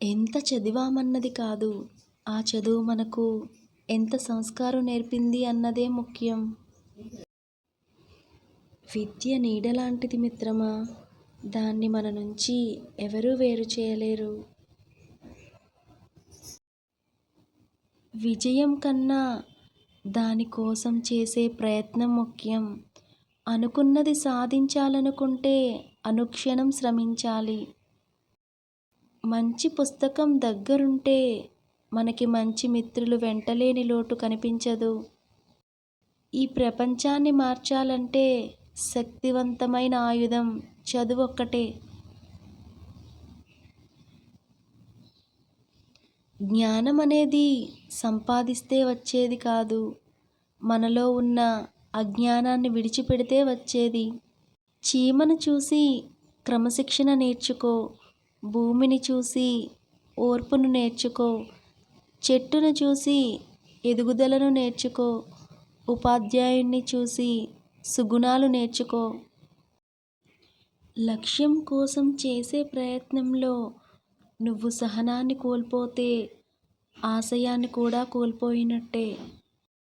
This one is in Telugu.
ఎంత చదివామన్నది కాదు ఆ చదువు మనకు ఎంత సంస్కారం నేర్పింది అన్నదే ముఖ్యం. విద్య నీడలాంటిది మిత్రమా! దాన్ని మన నుంచి ఎవరూ వేరు చేయలేరు. విజయం కన్నా దాని కోసం చేసే ప్రయత్నం ముఖ్యం. అనుకున్నది సాధించాలనుకుంటే అనుక్షణం శ్రమించాలి. మంచి పుస్తకం దగ్గరుంటే మనకి మంచి మిత్రులు వెంటలేని లోటు కనిపించదు. ఈ ప్రపంచాన్ని మార్చాలంటే శక్తివంతమైన ఆయుధం చదువు ఒక్కటే జ్ఞానం అనేది సంపాదిస్తే వచ్చేది కాదు. మనలో ఉన్న అజ్ఞానాన్ని విడిచిపెడితే వచ్చేది. చీమను చూసి క్రమశిక్షణ నేర్చుకో. భూమిని చూసి ఓర్పును నేర్చుకో. చెట్టును చూసి ఎదుగుదలను నేర్చుకో. ఉపాధ్యాయుణ్ణి చూసి సుగుణాలు నేర్చుకో. లక్ష్యం కోసం చేసే ప్రయత్నంలో నువ్వు సహనాన్ని కోల్పోతే ఆశయాన్ని కూడా కోల్పోయినట్టే.